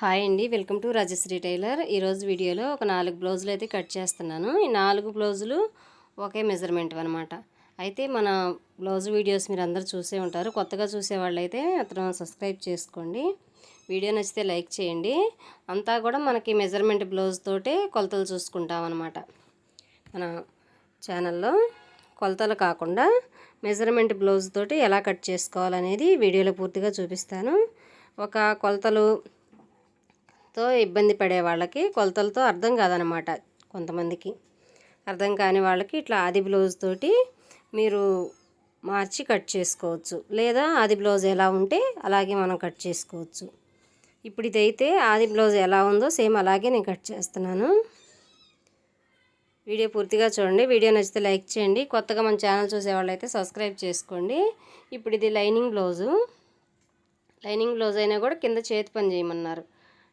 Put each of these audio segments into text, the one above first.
Hi అండి. Welcome to Rajashree tailor. ఈరోజు వీడియోలో ఒక నాలుగు బ్లౌజులు అయితే కట్ చేస్తున్నాను. ఈ నాలుగు బ్లౌజులు ఒకే మెజర్మెంట్ అనమాట అయితే మన బ్లౌజ్ వీడియోస్ మీరు అందరు చూసే ఉంటారు. కొత్తగా చూసే వాళ్ళైతే అతను సబ్స్క్రైబ్ చేసుకోండి. వీడియో నచ్చితే లైక్ చేయండి. అంతా కూడా మనకి మెజర్మెంట్ బ్లౌజ్ తోటే కొలతలు చూసుకుంటాం అనమాట మన ఛానల్లో కొలతలు కాకుండా మెజర్మెంట్ బ్లౌజ్ తోటి ఎలా కట్ చేసుకోవాలనేది వీడియోలో పూర్తిగా చూపిస్తాను. ఒక కొలతలు తో ఇబ్బంది పడే వాళ్ళకి కొలతలతో అర్థం కాదనమాట కొంతమందికి. అర్థం కాని వాళ్ళకి ఇట్లా ఆది బ్లౌజ్ తోటి మీరు మార్చి కట్ చేసుకోవచ్చు. లేదా ఆది బ్లౌజ్ ఎలా ఉంటే అలాగే మనం కట్ చేసుకోవచ్చు. ఇప్పుడు ఇదైతే ఆది బ్లౌజ్ ఎలా ఉందో సేమ్ అలాగే నేను కట్ చేస్తున్నాను. వీడియో పూర్తిగా చూడండి. వీడియో నచ్చితే లైక్ చేయండి. కొత్తగా మన ఛానల్ చూసే వాళ్ళైతే సబ్స్క్రైబ్ చేసుకోండి. ఇప్పుడు ఇది లైనింగ్ బ్లౌజు. లైనింగ్ బ్లౌజ్ అయినా కూడా కింద చేతి పని చేయమన్నారు.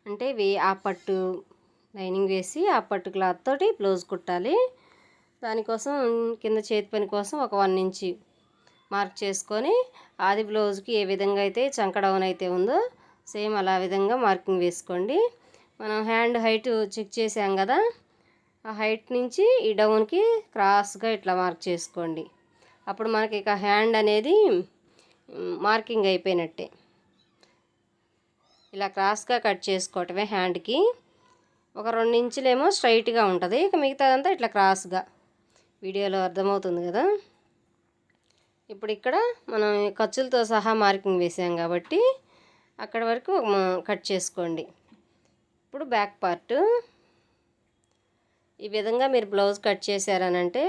అంటే వే ఆ పట్టు లైనింగ్ వేసి ఆ పట్టు క్లాత్ తోటి బ్లౌజ్ కుట్టాలి. దానికోసం కింద చేతి పని కోసం ఒక వన్ ఇంచి మార్క్ చేసుకొని ఆది బ్లౌజ్కి ఏ విధంగా అయితే చంక డౌన్ అయితే ఉందో సేమ్ అలా విధంగా మార్కింగ్ వేసుకోండి. మనం హ్యాండ్ హైట్ చెక్ చేసాం కదా ఆ హైట్ నుంచి ఈ డౌన్కి క్రాస్గా ఇట్లా మార్క్ చేసుకోండి. అప్పుడు మనకి ఇక హ్యాండ్ అనేది మార్కింగ్ అయిపోయినట్టే. ఇలా క్రాస్గా కట్ చేసుకోవటమే హ్యాండ్కి. ఒక రెండు ఇంచులేమో స్ట్రైట్గా ఉంటుంది. ఇక మిగతాదంతా ఇట్లా క్రాస్గా. వీడియోలో అర్థమవుతుంది కదా. ఇప్పుడు ఇక్కడ మనం ఖర్చులతో సహా మార్కింగ్ వేసాం కాబట్టి అక్కడ వరకు కట్ చేసుకోండి. ఇప్పుడు బ్యాక్ పార్ట్. ఈ విధంగా మీరు బ్లౌజ్ కట్ చేశారనంటే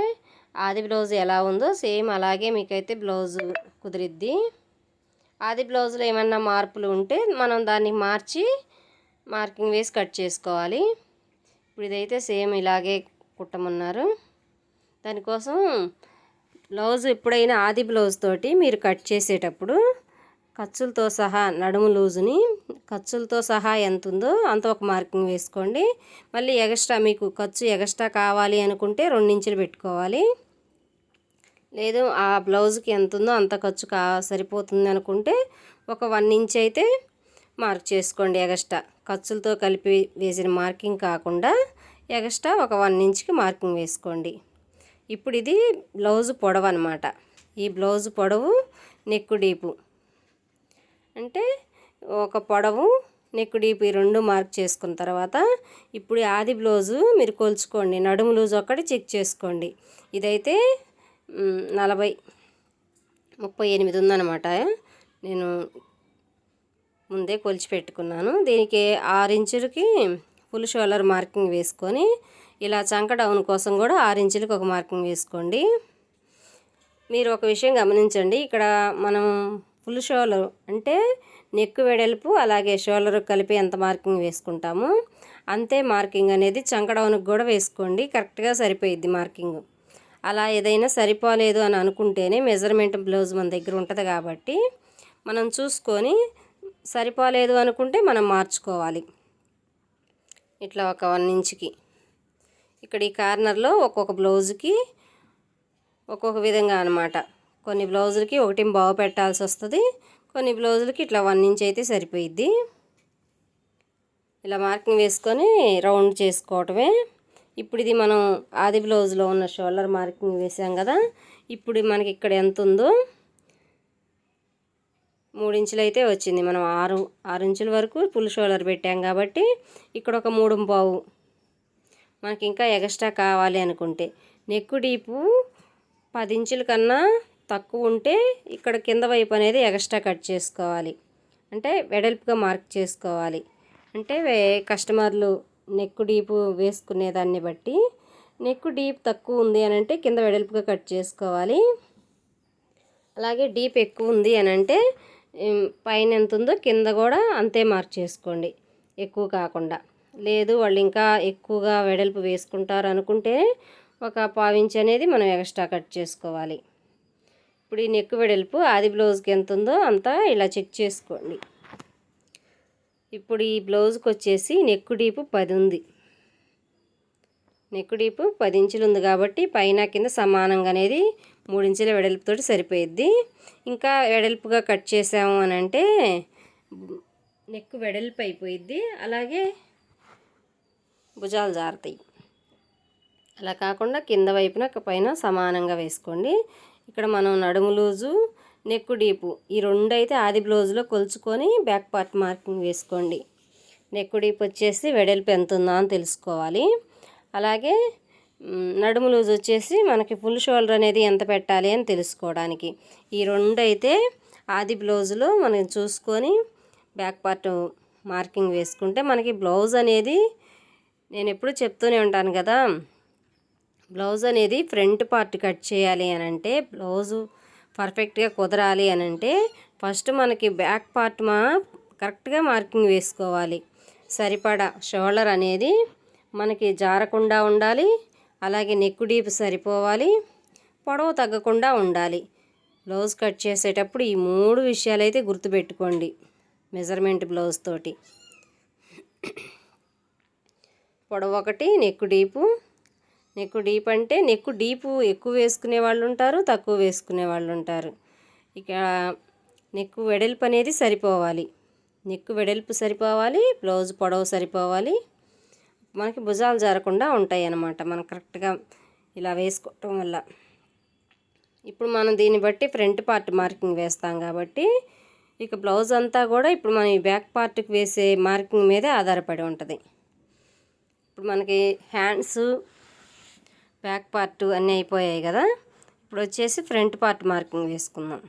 ఆది బ్లౌజ్ ఎలా ఉందో సేమ్ అలాగే మీకైతే బ్లౌజ్ కుదిరిద్ది. ఆది బ్లౌజ్లో ఏమన్నా మార్పులు ఉంటే మనం దాన్ని మార్చి మార్కింగ్ వేసి కట్ చేసుకోవాలి. ఇప్పుడు ఇదైతే సేమ్ ఇలాగే కుట్టమన్నారు. దానికోసం బ్లౌజ్ ఎప్పుడైనా ఆది బ్లౌజ్ తోటి మీరు కట్ చేసేటప్పుడు ఖర్చులతో సహా నడుము లూజుని ఖర్చులతో సహా ఎంత ఉందో అంత ఒక మార్కింగ్ వేసుకోండి. మళ్ళీ ఎగస్ట్రా మీకు ఖర్చు ఎగస్ట్రా కావాలి అనుకుంటే రెండించులు పెట్టుకోవాలి. లేదు ఆ బ్లౌజ్కి ఎంత ఉందో అంత ఖర్చు కా సరిపోతుంది అనుకుంటే ఒక వన్ ఇంచ్ అయితే మార్క్ చేసుకోండి ఎగస్ట్రా. ఖర్చులతో కలిపి వేసిన మార్కింగ్ కాకుండా ఎగస్ట్రా ఒక వన్ ఇంచ్కి మార్కింగ్ వేసుకోండి. ఇప్పుడు ఇది బ్లౌజ్ పొడవు అనమాట ఈ బ్లౌజ్ పొడవు నెక్కు డీపు. అంటే ఒక పొడవు నెక్ డీప్ ఈ రెండు మార్క్ చేసుకున్న తర్వాత ఇప్పుడు ఆది బ్లౌజు మీరు కొలుచుకోండి. నడుము లూజ్ ఒక్కటి చెక్ చేసుకోండి. ఇదైతే నలభై ముప్పై ఎనిమిది ఉందన్నమాట. నేను ముందే కొలిచి పెట్టుకున్నాను. దీనికి ఆరు ఇంచులకి ఫుల్ షోలర్ మార్కింగ్ వేసుకొని ఇలా చంక డౌన్ కోసం కూడా ఆరు ఇంచులకి ఒక మార్కింగ్ వేసుకోండి. మీరు ఒక విషయం గమనించండి. ఇక్కడ మనం ఫుల్ షోలర్ అంటే నెక్ వెడల్పు అలాగే షోలర్ కలిపి ఎంత మార్కింగ్ వేసుకుంటాము. అంతే మార్కింగ్ అనేది చంక డౌన్కి కూడా వేసుకోండి. కరెక్ట్గా సరిపోయిద్ది మార్కింగ్. అలా ఏదైనా సరిపోలేదు అని అనుకుంటేనే మెజర్మెంట్ బ్లౌజ్ మన దగ్గర ఉంటుంది కాబట్టి మనం చూసుకొని సరిపోలేదు అనుకుంటే మనం మార్చుకోవాలి. ఇట్లా ఒక వన్ ఇంచ్కి ఇక్కడ ఈ కార్నర్లో ఒక్కొక్క బ్లౌజ్కి ఒక్కొక్క విధంగా అనమాట కొన్ని బ్లౌజులకి ఒకటి బాగు పెట్టాల్సి వస్తుంది కొన్ని బ్లౌజులకి ఇట్లా వన్ ఇంచ్ అయితే సరిపోయిద్ది. ఇలా మార్కింగ్ వేసుకొని రౌండ్ చేసుకోవటమే ఇప్పుడు ఇది మనం ఆది బ్లౌజ్లో ఉన్న షోల్డర్ మార్కింగ్ వేసాం కదా. ఇప్పుడు మనకి ఇక్కడ ఎంత ఉందో మూడించులు అయితే వచ్చింది. మనం ఆరు ఆరు ఇంచుల వరకు ఫుల్ షోల్డర్ పెట్టాం కాబట్టి ఇక్కడ ఒక మూడు పావు. మనకి ఇంకా ఎక్స్ట్రా కావాలి అనుకుంటే. నెక్కు డీపు పది ఇంచుల కన్నా తక్కువ ఉంటే ఇక్కడ కింద వైపు అనేది ఎక్స్ట్రా కట్ చేసుకోవాలి. అంటే వెడల్పుగా మార్క్ చేసుకోవాలి. అంటే కస్టమర్లు నెక్ డీప్ వేసుకునే దాన్ని బట్టి నెక్ డీప్ తక్కువ ఉంది అని అంటే కింద వెడల్పుగా కట్ చేసుకోవాలి. అలాగే డీప్ ఎక్కువ ఉంది అని అంటే పైన ఎంత ఉందో కింద కూడా అంతే మార్క్ చేసుకోండి ఎక్కువ కాకుండా. లేదు వాళ్ళు ఇంకా ఎక్కువగా వెడల్పు వేసుకుంటారు అనుకుంటే ఒక పావించి అనేది మనం ఎక్స్ట్రా కట్ చేసుకోవాలి. ఇప్పుడు ఈ నెక్ వెడల్పు ఆది బ్లౌజ్కి ఎంత ఉందో అంతా ఇలా చెక్ చేసుకోండి. ఇప్పుడు ఈ బ్లౌజ్కి వచ్చేసి నెక్ డీపు పది ఉంది నెక్ డీపు పది ఇంచులు ఉంది కాబట్టి పైన కింద సమానంగా అనేది మూడించుల వెడల్పుతోటి సరిపోయిద్ది. ఇంకా వెడల్పుగా కట్ చేసాము అని అంటే నెక్ వెడల్పు అయిపోయిద్ది. అలాగే భుజాలు జారుతాయి. అలా కాకుండా కింద వైపున పైన సమానంగా వేసుకోండి. ఇక్కడ మనం నడుము లూజు నెక్ డీపు. ఈ రెండు అయితే ఆది బ్లౌజ్లో కొలుచుకొని బ్యాక్ పార్ట్ మార్కింగ్ వేసుకోండి. నెక్ డీప్ వచ్చేసి వెడల్పు ఎంత ఉందా అని తెలుసుకోవాలి. అలాగే నడుము లూజ్ వచ్చేసి మనకి ఫుల్ షోల్డర్ అనేది ఎంత పెట్టాలి అని తెలుసుకోవడానికి. ఈ రెండు అయితే ఆది బ్లౌజ్లో మనం చూసుకొని బ్యాక్ పార్ట్ మార్కింగ్ వేసుకుంటే మనకి బ్లౌజ్ అనేది నేను ఎప్పుడు చెప్తూనే ఉంటాను కదా బ్లౌజ్ అనేది ఫ్రంట్ పార్ట్ కట్ చేయాలి అని అంటే బ్లౌజు పర్ఫెక్ట్గా కుదరాలి అని అంటే ఫస్ట్ మనకి బ్యాక్ పార్ట్ మా కరెక్ట్గా మార్కింగ్ వేసుకోవాలి. సరిపడా షోల్డర్ అనేది మనకి జారకుండా ఉండాలి. అలాగే నెక్ డీప్ సరిపోవాలి. పొడవు తగ్గకుండా ఉండాలి. బ్లౌజ్ కట్ చేసేటప్పుడు ఈ మూడు విషయాలు అయితే గుర్తుపెట్టుకోండి మెజర్మెంట్ బ్లౌజ్ తోటి. పొడవు ఒకటి నెక్ డీపు నెక్ డీప్ అంటే నెక్ డీపు ఎక్కువ వేసుకునే వాళ్ళు ఉంటారు తక్కువ వేసుకునే వాళ్ళు ఉంటారు. ఇక నెక్ వెడల్పు అనేది సరిపోవాలి. నెక్ వెడల్పు సరిపోవాలి బ్లౌజ్ పొడవు సరిపోవాలి. మనకి భుజాలు జారకుండా ఉంటాయి అన్నమాట మనం కరెక్ట్గా ఇలా వేసుకోవటం వల్ల. ఇప్పుడు మనం దీన్ని బట్టి ఫ్రంట్ పార్ట్ మార్కింగ్ వేస్తాం కాబట్టి ఇక బ్లౌజ్ అంతా కూడా ఇప్పుడు మనం ఈ బ్యాక్ పార్ట్కి వేసే మార్కింగ్ మీదే ఆధారపడి ఉంటుంది. ఇప్పుడు మనకి హ్యాండ్స్ బ్యాక్ పార్ట్ అన్నీ అయిపోయాయి కదా. ఇప్పుడు వచ్చేసి ఫ్రంట్ పార్ట్ మార్కింగ్ వేసుకుందాం.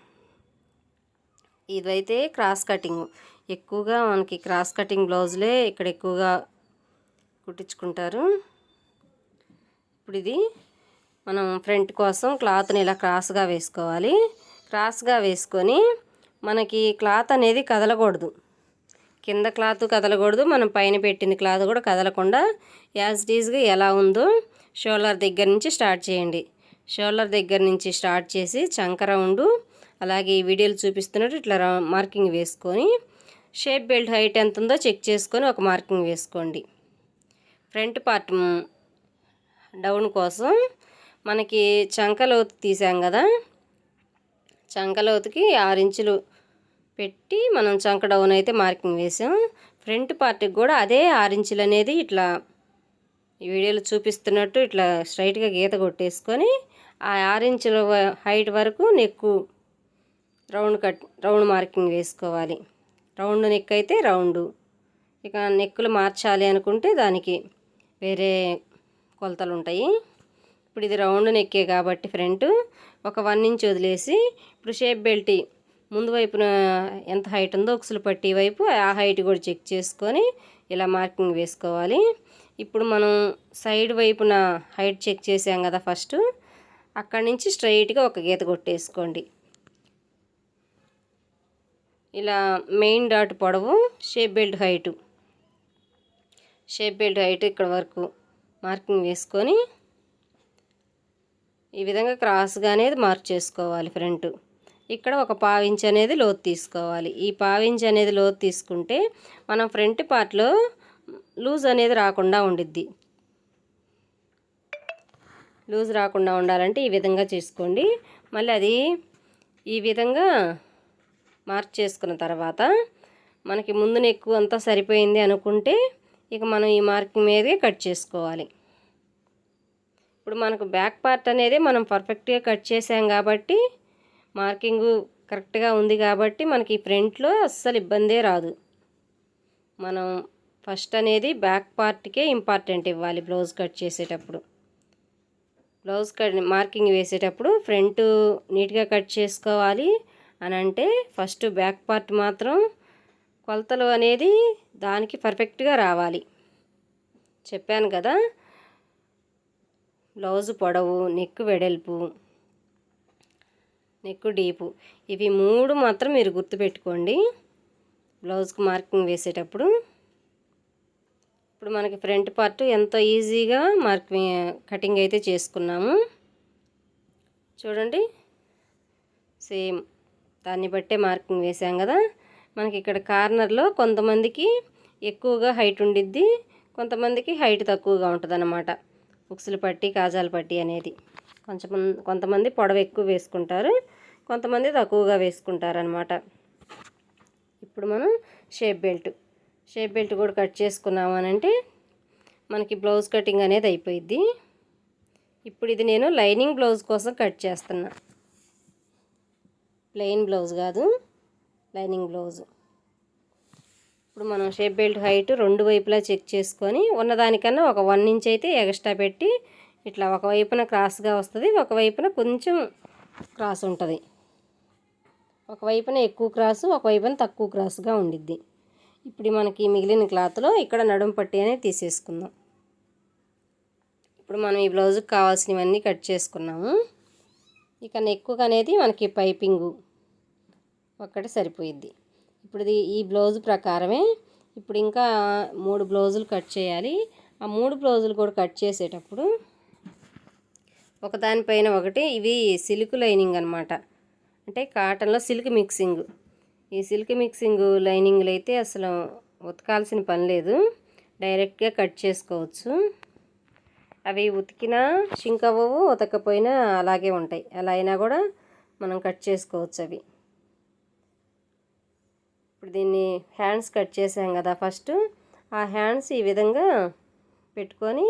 ఇదైతే క్రాస్ కటింగ్. ఎక్కువగా మనకి క్రాస్ కటింగ్ బ్లౌజులే ఇక్కడ ఎక్కువగా కుట్టించుకుంటారు. ఇప్పుడు ఇది మనం ఫ్రంట్ కోసం క్లాత్ని ఇలా క్రాస్గా వేసుకోవాలి. క్రాస్గా వేసుకొని మనకి క్లాత్ అనేది కదలకూడదు. కింద క్లాత్ కదలకూడదు. మనం పైన పెట్టిన క్లాత్ కూడా కదలకుండా యాజ్ డీజ్గా ఎలా ఉందో షోలర్ దగ్గర నుంచి స్టార్ట్ చేయండి. షోలర్ దగ్గర నుంచి స్టార్ట్ చేసి చంక రౌండు అలాగే ఈ వీడియోలు చూపిస్తున్నట్టు ఇట్లా మార్కింగ్ వేసుకొని షేప్ బెల్ట్ హైట్ ఎంత ఉందో చెక్ చేసుకొని ఒక మార్కింగ్ వేసుకోండి. ఫ్రంట్ పార్ట్ డౌన్ కోసం మనకి చంకలోతు తీసాం కదా. చంకలోతుకి ఆరు ఇంచులు పెట్టి మనం చంక డౌన్ అయితే మార్కింగ్ వేసాం. ఫ్రంట్ పార్ట్కి కూడా అదే ఆరు ఇంచులు అనేది ఇట్లా ఈ వీడియోలో చూపిస్తున్నట్టు ఇట్లా స్ట్రైట్గా గీత కొట్టేసుకొని ఆ ఆరించుల వ- హైట్ వరకు neck round cut round marking వేసుకోవాలి. రౌండ్ నెక్ అయితే రౌండ్. ఇక నెక్కులు మార్చాలి అనుకుంటే దానికి వేరే కొలతలు ఉంటాయి ఇప్పుడు ఇది రౌండ్ నెక్కే కాబట్టి ఫ్రంట్ ఒక వన్ ఇంచ్ వదిలేసి ఇప్పుడు షేప్ బెల్ట్ ముందు వైపున ఎంత హైట్ ఉందో ఉక్సులు పట్టి వైపు ఆ హైట్ కూడా చెక్ చేసుకొని ఇలా మార్కింగ్ వేసుకోవాలి. ఇప్పుడు మనం సైడ్ వైపున హైట్ చెక్ చేసాం కదా ఫస్ట్. అక్కడి నుంచి స్ట్రైట్గా ఒక గీత కొట్టేసుకోండి. ఇలా మెయిన్ డాట్ పొడవు shape belt height. Shape belt height ఇక్కడ వరకు మార్కింగ్ వేసుకొని ఈ విధంగా క్రాస్గా అనేది మార్క్ చేసుకోవాలి ఫ్రంట్. ఇక్కడ ఒక పావించ్ అనేది లోతు తీసుకోవాలి. ఈ పావించ్ అనేది లోతు తీసుకుంటే మనం ఫ్రంట్ పార్ట్లో లూజ్ అనేది రాకుండా ఉండిద్ది. లూజ్ రాకుండా ఉండాలంటే ఈ విధంగా చేసుకోండి. మళ్ళీ అది ఈ విధంగా మార్క్ చేసుకున్న తర్వాత మనకి ముందు నెక్కు అంతా సరిపోయింది అనుకుంటే ఇక మనం ఈ మార్కింగ్ మీదే కట్ చేసుకోవాలి. ఇప్పుడు మనకు బ్యాక్ పార్ట్ అనేది మనం పర్ఫెక్ట్గా కట్ చేసాం కాబట్టి మార్కింగు కరెక్ట్గా ఉంది కాబట్టి మనకి ఫ్రంట్లో అస్సలు ఇబ్బందే రాదు. మనం ఫస్ట్ అనేది బ్యాక్ పార్ట్కే ఇంపార్టెంట్ ఇవ్వాలి బ్లౌజ్ కట్ చేసేటప్పుడు. బ్లౌజ్ కట్ మార్కింగ్ వేసేటప్పుడు ఫ్రంట్ నీట్గా కట్ చేసుకోవాలి అని అంటే ఫస్ట్ బ్యాక్ పార్ట్ మాత్రం కొలతలు అనేది దానికి పర్ఫెక్ట్గా రావాలి. చెప్పాను కదా బ్లౌజ్ పొడవు నెక్ వెడల్పు నెక్ డీపు ఇవి మూడు మాత్రం మీరు గుర్తుపెట్టుకోండి. బ్లౌజ్కి మార్కింగ్ వేసేటప్పుడు ఇప్పుడు మనకి ఫ్రంట్ పార్ట్ ఎంతో ఈజీగా మార్కింగ్ కటింగ్ అయితే చేసుకున్నాము. చూడండి. సేమ్. దాన్ని బట్టే మార్కింగ్ వేసాం కదా. మనకి ఇక్కడ కార్నర్లో కొంతమందికి ఎక్కువగా హైట్ ఉండిద్ది కొంతమందికి హైట్ తక్కువగా ఉంటుంది అన్నమాట ఉక్సులు పట్టి కాజాలు పట్టి అనేది. కొంచెం కొంతమంది పొడవ ఎక్కువ వేసుకుంటారు కొంతమంది తక్కువగా వేసుకుంటారు అనమాట ఇప్పుడు మనం షేప్ బెల్ట్. షేప్ బెల్ట్ కూడా కట్ చేసుకున్నామనంటే మనకి బ్లౌజ్ కటింగ్ అనేది అయిపోయింది ఇప్పుడు ఇది నేను లైనింగ్ బ్లౌజ్ కోసం కట్ చేస్తున్నా. ప్లెయిన్ బ్లౌజ్ కాదు లైనింగ్ బ్లౌజ్. ఇప్పుడు మనం షేప్ బెల్ట్ హైట్ రెండు వైపులా చెక్ చేసుకొని ఉన్నదానికన్నా ఒక వన్ ఇంచ్ అయితే ఎక్స్ట్రా పెట్టి ఇట్లా ఒక వైపున క్రాస్గా వస్తుంది ఒక వైపున కొంచెం క్రాస్ ఉంటుంది. ఒక వైపున ఎక్కువ క్రాసు ఒక వైపున తక్కువ క్రాస్గా ఉండిద్ది. ఇప్పుడు మనకి మిగిలిన క్లాత్లో ఇక్కడ నడుము పట్టి అనేది తీసేసుకుందాం. ఇప్పుడు మనం ఈ బ్లౌజ్కి కావాల్సినవన్నీ కట్ చేసుకున్నాము. ఇక నెక్కుగా అనేది మనకి పైపింగు ఒక్కటి సరిపోయిద్ది. ఇప్పుడు ఈ బ్లౌజ్ ప్రకారమే ఇప్పుడు ఇంకా మూడు బ్లౌజులు కట్ చేయాలి. ఆ మూడు బ్లౌజులు కూడా కట్ చేసేటప్పుడు ఒకదానిపైన ఒకటి ఇవి సిల్క్ లైనింగ్ అనమాట అంటే కాటన్లో సిల్క్ మిక్సింగ్. ఈ సిల్క్ మిక్సింగ్ లైనింగ్లు అయితే అసలు ఉతకాల్సిన పని లేదు. డైరెక్ట్గా కట్ చేసుకోవచ్చు. అవి ఉతికినా షింక్ అవ్వవు ఉతకపోయినా అలాగే ఉంటాయి. అలా అయినా కూడా మనం కట్ చేసుకోవచ్చు అవి. ఇప్పుడు దీన్ని హ్యాండ్స్ కట్ చేసాం కదా ఫస్ట్. ఆ హ్యాండ్స్ ఈ విధంగా పెట్టుకొని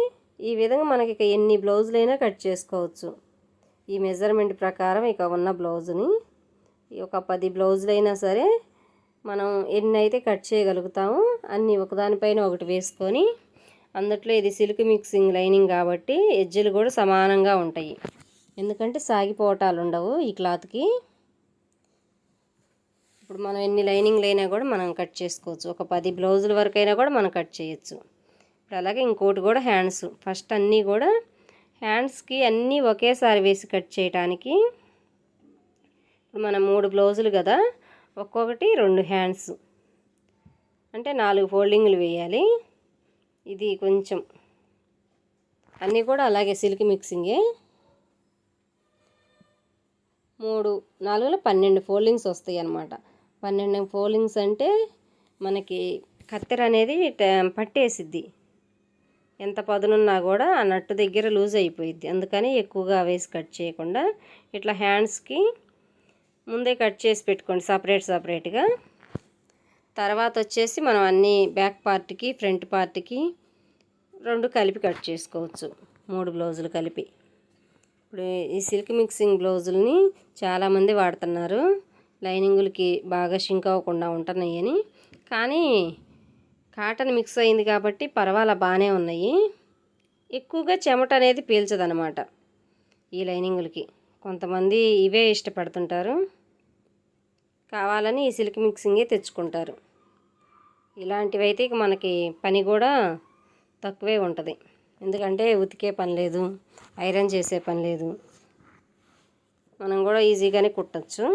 ఈ విధంగా మనకి ఎన్ని బ్లౌజులైనా కట్ చేసుకోవచ్చు. ఈ మెజర్మెంట్ ప్రకారం ఇక ఉన్న బ్లౌజుని. ఒక పది బ్లౌజులైనా సరే మనం ఎన్ని అయితే కట్ చేయగలుగుతామో అన్నీ ఒకదానిపైన ఒకటి వేసుకొని అందుట్లో ఇది సిల్క్ మిక్సింగ్ లైనింగ్ కాబట్టి ఎజ్జలు కూడా సమానంగా ఉంటాయి. ఎందుకంటే సాగిపోవటాలు ఉండవు ఈ క్లాత్కి. ఇప్పుడు మనం ఎన్ని లైనింగ్లు అయినా కూడా మనం కట్ చేసుకోవచ్చు. ఒక పది బ్లౌజుల వరకు అయినా కూడా మనం కట్ చేయొచ్చు. ఇప్పుడు అలాగే ఇంకోటి కూడా హ్యాండ్స్. ఫస్ట్ అన్నీ కూడా హ్యాండ్స్కి అన్నీ ఒకేసారి వేసి కట్ చేయడానికి ఇప్పుడు మనం మూడు బ్లౌజులు కదా ఒక్కొక్కటి రెండు హ్యాండ్స్. అంటే నాలుగు ఫోల్డింగ్లు వేయాలి. ఇది కొంచెం. అన్నీ కూడా అలాగే సిల్క్ మిక్సింగే. మూడు నాలుగులో పన్నెండు ఫోల్డింగ్స్ వస్తాయి అన్నమాట పన్నెండు ఫోల్డింగ్స్ అంటే మనకి కత్తెర అనేది పట్టేసిద్ది. ఎంత పదునున్నా కూడా ఆ నట్టు దగ్గర లూజ్ అయిపోయిద్ది. అందుకని ఎక్కువగా వేసి కట్ చేయకుండా ఇట్లా హ్యాండ్స్కి ముందే కట్ చేసి పెట్టుకోండి సపరేట్ సపరేట్గా. తర్వాత వచ్చేసి మనం అన్ని బ్యాక్ పార్ట్కి ఫ్రంట్ పార్ట్కి రెండు కలిపి కట్ చేసుకోవచ్చు. మూడు బ్లౌజులు కలిపి. ఇప్పుడు ఈ సిల్క్ మిక్సింగ్ బ్లౌజుల్ని చాలామంది వాడుతున్నారు. లైనింగులకి బాగా షింక్ అవ్వకుండా ఉంటున్నాయని. కానీ కాటన్ మిక్స్ అయింది కాబట్టి పర్వాలా బాగానే ఉన్నాయి. ఎక్కువగా చెమట అనేది పీల్చదనమాట ఈ లైనింగులకి. కొంతమంది ఇవే ఇష్టపడుతుంటారు. కావాలని ఈ సిల్క్ మిక్సింగే తెచ్చుకుంటారు. ఇలాంటివైతే ఇక మనకి పని కూడా తక్కువే ఉంటుంది. ఎందుకంటే ఉతికే పని లేదు ఐరన్ చేసే పని లేదు. మనం కూడా ఈజీగానే కుట్టచ్చు.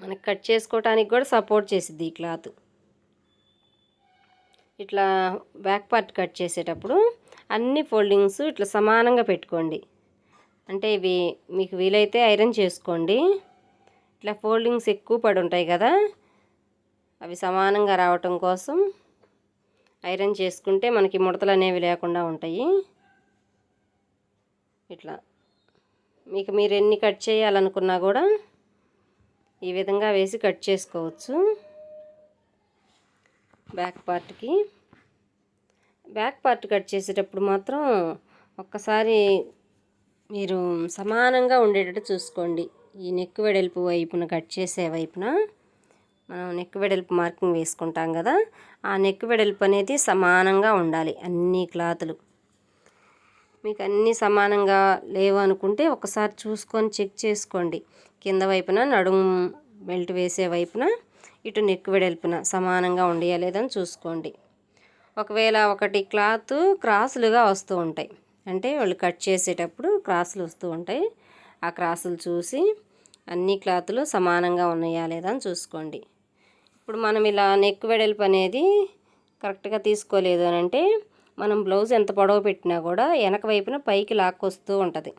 మనకి కట్ చేసుకోవటానికి కూడా సపోర్ట్ చేసిద్ది ఈ క్లాత్. ఇట్లా బ్యాక్ పార్ట్ కట్ చేసేటప్పుడు అన్ని ఫోల్డింగ్స్ ఇట్లా సమానంగా పెట్టుకోండి. అంటే ఇవి మీకు వీలైతే ఐరన్ చేసుకోండి. ఇట్లా ఫోల్డింగ్స్ ఎక్కువ పడి ఉంటాయి కదా అవి సమానంగా రావటం కోసం ఐరన్ చేసుకుంటే మనకి ముడతలు అనేవి లేకుండా ఉంటాయి. ఇట్లా. మీకు మీరు ఎన్ని కట్ చేయాలనుకున్నా కూడా ఈ విధంగా వేసి కట్ చేసుకోవచ్చు. బ్యాక్ పార్ట్కి. బ్యాక్ పార్ట్ కట్ చేసేటప్పుడు మాత్రం ఒక్కసారి మీరు సమానంగా ఉండేటట్టు చూసుకోండి. ఈ నెక్ వెడల్పు వైపున కట్ చేసే వైపున మనం నెక్ వెడల్పు మార్కింగ్ వేసుకుంటాం కదా ఆ నెక్ వెడల్పు అనేది సమానంగా ఉండాలి అన్ని క్లాతులు. మీకు అన్నీ సమానంగా లేవు అనుకుంటే ఒకసారి చూసుకొని చెక్ చేసుకోండి. కింద వైపున నడుము బెల్ట్ వేసే వైపున ఇటు నెక్ వెడల్పున సమానంగా ఉండయా లేదని చూసుకోండి. ఒకవేళ ఒకటి క్లాత్ క్రాసులుగా వస్తూ ఉంటాయి. అంటే వాళ్ళు కట్ చేసేటప్పుడు క్రాసులు వస్తూ ఉంటాయి. ఆ క్రాసులు చూసి అన్ని క్లాతులు సమానంగా ఉన్నాయా లేదా అని చూసుకోండి. ఇప్పుడు మనం ఇలా నెక్ వెడల్పు అనేది కరెక్ట్గా తీసుకోలేదు అని అంటే మనం బ్లౌజ్ ఎంత పొడవు పెట్టినా కూడా వెనక వైపున పైకి లాక్కొస్తూ ఉంటుంది.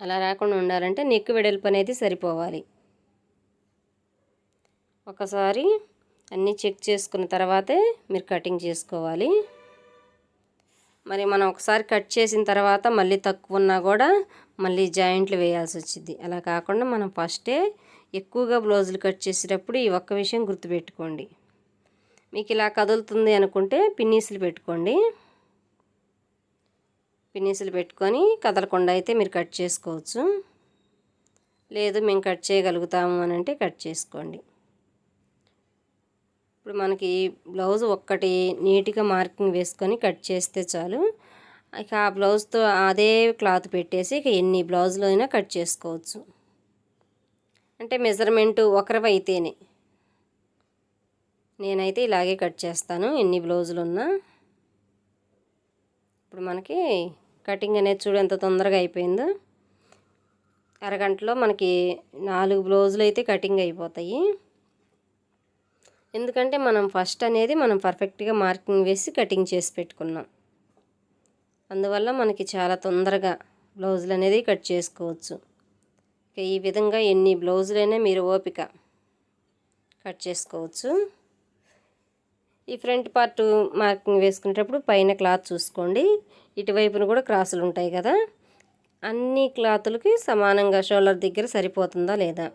అలా రాకుండా ఉండాలంటే నెక్ వెడల్పు అనేది సరిపోవాలి. ఒకసారి అన్నీ చెక్ చేసుకున్న తర్వాతే మీరు కటింగ్ చేసుకోవాలి. మరి మనం ఒకసారి కట్ చేసిన తర్వాత మళ్ళీ తక్కువ ఉన్నా కూడా మళ్ళీ జాయింట్లు వేయాల్సి వచ్చింది. అలా కాకుండా మనం ఫస్టే ఎక్కువగా బ్లౌజులు కట్ చేసేటప్పుడు ఈ ఒక్క విషయం గుర్తుపెట్టుకోండి. మీకు ఇలా కదులుతుంది అనుకుంటే పిన్నీసులు పెట్టుకోండి. పిన్నీసులు పెట్టుకొని కదలకుండా అయితే మీరు కట్ చేసుకోవచ్చు. లేదు మేము కట్ చేయగలుగుతాము అని అంటే కట్ చేసుకోండి. ఇప్పుడు మనకి బ్లౌజ్ ఒక్కటి నీట్గా మార్కింగ్ వేసుకొని కట్ చేస్తే చాలు. ఇక ఆ బ్లౌజ్తో అదే క్లాత్ పెట్టేసి ఇక ఎన్ని బ్లౌజులు అయినా కట్ చేసుకోవచ్చు. అంటే మెజర్మెంట్ అయితేనే నేనైతే ఇలాగే కట్ చేస్తాను ఎన్ని బ్లౌజులు ఉన్నా ఇప్పుడు మనకి కటింగ్ అనేది చూడు ఎంత తొందరగా అయిపోయిందో. అరగంటలో మనకి నాలుగు బ్లౌజులు అయితే కటింగ్ అయిపోతాయి. ఎందుకంటే మనం ఫస్ట్ అనేది మనం పర్ఫెక్ట్గా మార్కింగ్ వేసి కటింగ్ చేసి పెట్టుకున్నాం. అందువల్ల మనకి చాలా తొందరగా బ్లౌజులు అనేది కట్ చేసుకోవచ్చు. ఇక ఈ విధంగా ఎన్ని బ్లౌజులైనా మీరు ఓపిక కట్ చేసుకోవచ్చు. ఈ ఫ్రంట్ పార్ట్ మార్కింగ్ వేసుకునేటప్పుడు పైన క్లాత్ చూసుకోండి. ఇటువైపున కూడా క్రాసులు ఉంటాయి కదా. అన్ని క్లాతులకి సమానంగా షోల్డర్ దగ్గర సరిపోతుందా లేదా?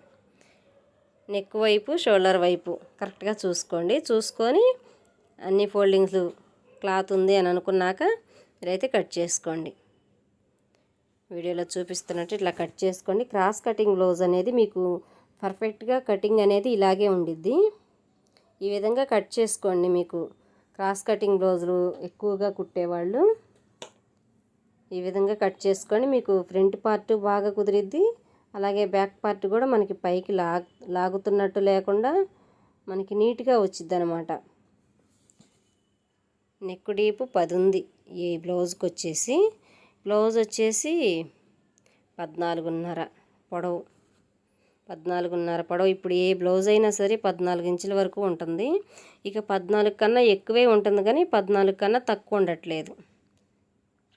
నెక్ వైపు షోల్డర్ వైపు. కరెక్ట్గా చూసుకోండి. చూసుకొని అన్ని ఫోల్డింగ్స్ క్లాత్ ఉంది అని అనుకున్నాక మీరైతే కట్ చేసుకోండి. వీడియోలో చూపిస్తున్నట్టు ఇట్లా కట్ చేసుకోండి. క్రాస్ కటింగ్ బ్లౌజ్ అనేది మీకు పర్ఫెక్ట్గా కటింగ్ అనేది ఇలాగే ఉండిద్ది. ఈ విధంగా కట్ చేసుకోండి మీకు. క్రాస్ కటింగ్ బ్లౌజులు ఎక్కువగా కుట్టేవాళ్ళు. ఈ విధంగా కట్ చేసుకొని మీకు ఫ్రంట్ పార్ట్ బాగా కుదిరిద్ది. అలాగే బ్యాక్ పార్ట్ కూడా మనకి పైకి లాగ్ లాగుతున్నట్టు లేకుండా మనకి నీట్గా వచ్చిద్ది అనమాట నెక్ డీపు పది ఉంది ఈ బ్లౌజ్కి వచ్చేసి బ్లౌజ్ వచ్చేసి పద్నాలుగున్నర పొడవు. పద్నాలుగున్నర పొడవు. ఇప్పుడు ఏ బ్లౌజ్ అయినా సరే పద్నాలుగు ఇంచుల వరకు ఉంటుంది. ఇక పద్నాలుగు కన్నా ఎక్కువే ఉంటుంది కానీ పద్నాలుగు కన్నా తక్కువ ఉండట్లేదు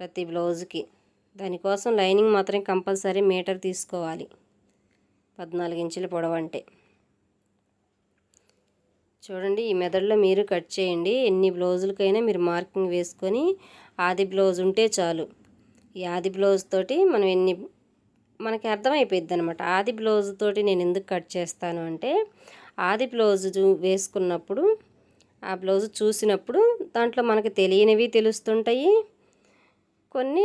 ప్రతి బ్లౌజ్కి దానికోసం లైనింగ్ మాత్రం కంపల్సరీ మీటర్ తీసుకోవాలి. పద్నాలుగు ఇంచుల పొడవంటే. చూడండి ఈ మెదడులో మీరు కట్ చేయండి. ఎన్ని బ్లౌజులకైనా మీరు మార్కింగ్ వేసుకొని ఆది బ్లౌజ్ ఉంటే చాలు. ఈ ఆది బ్లౌజ్ తోటి మనం ఎన్ని మనకి అర్థమైపోయింది అనమాట ఆది బ్లౌజ్ తోటి నేను ఎందుకు కట్ చేస్తాను అంటే ఆది బ్లౌజ్ వేసుకున్నప్పుడు ఆ బ్లౌజ్ చూసినప్పుడు దాంట్లో మనకి తెలియనివి తెలుస్తుంటాయి. కొన్ని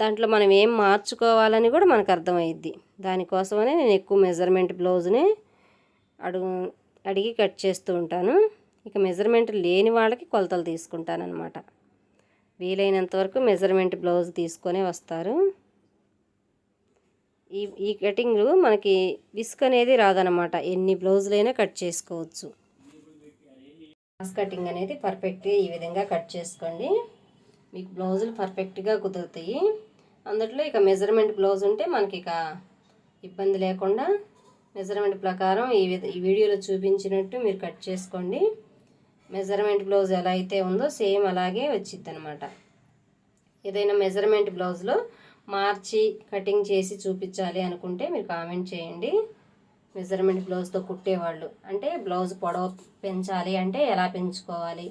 దాంట్లో మనం ఏం మార్చుకోవాలని కూడా మనకు అర్థమైద్ది. దానికోసమనే నేను ఎక్కువ మెజర్మెంట్ బ్లౌజ్నే అడుగు అడిగి కట్ చేస్తూ ఉంటాను. ఇక మెజర్మెంట్ లేని వాళ్ళకి కొలతలు తీసుకుంటాను అనమాట వీలైనంత వరకు మెజర్మెంట్ బ్లౌజ్ తీసుకొనే వస్తారు. ఈ ఈ కటింగ్ మనకి విస్క్ అనేది రాదనమాట ఎన్ని బ్లౌజులైనా కట్ చేసుకోవచ్చు. క్రాస్ కటింగ్ అనేది పర్ఫెక్ట్గా ఈ విధంగా కట్ చేసుకోండి. మీకు బ్లౌజులు పర్ఫెక్ట్గా కుదురుతాయి. అందులో ఇక మెజర్మెంట్ బ్లౌజ్ ఉంటే మనకి ఇక ఇబ్బంది లేకుండా మెజర్మెంట్ ప్రకారం ఈ విధ ఈ వీడియోలో చూపించినట్టు మీరు కట్ చేసుకోండి. మెజర్మెంట్ బ్లౌజ్ ఎలా అయితే ఉందో సేమ్ అలాగే వచ్చిద్ది అనమాట ఏదైనా మెజర్మెంట్ బ్లౌజ్లో మార్చి కటింగ్ చేసి చూపించాలి అనుకుంటే మీరు కామెంట్ చేయండి. మెజర్మెంట్ బ్లౌజ్తో కుట్టేవాళ్ళు అంటే బ్లౌజ్ పొడవు పెంచాలి అంటే ఎలా పెంచుకోవాలి?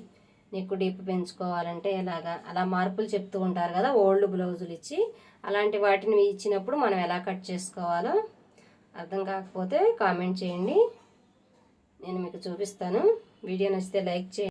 నెక్ డీప్ పెంచుకోవాలంటే ఎలాగా? అలా మార్పులు చెప్తూ ఉంటారు కదా ఓల్డ్ బ్లౌజులు ఇచ్చి. అలాంటి వాటిని ఇచ్చినప్పుడు మనం ఎలా కట్ చేసుకోవాలో అర్థం కాకపోతే కామెంట్ చేయండి. నేను మీకు చూపిస్తాను. వీడియో నచ్చితే లైక్ చేయండి.